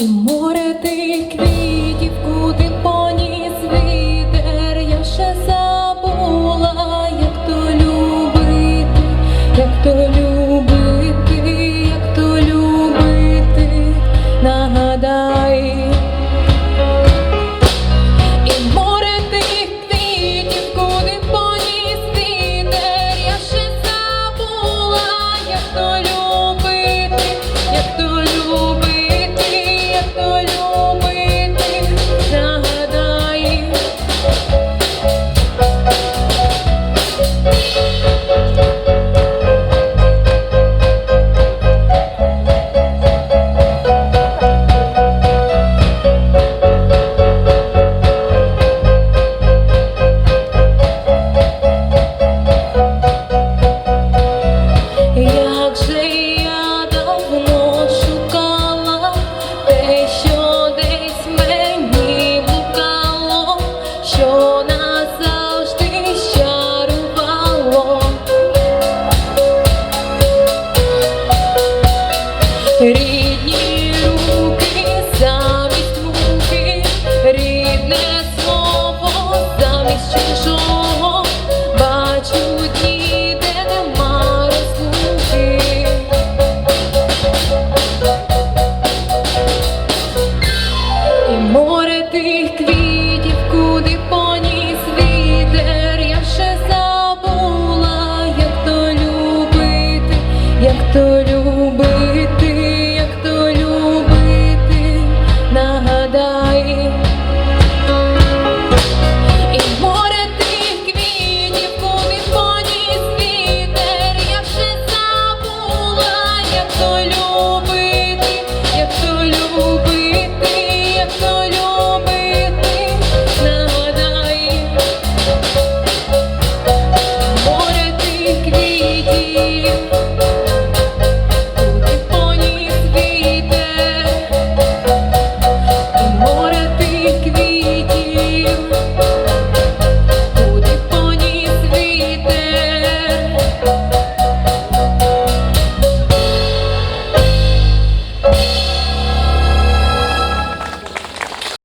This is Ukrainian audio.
і море тих квітів, куди поніс вітер, я ще забула, як то любити, як то любити, як то любити, нагадай.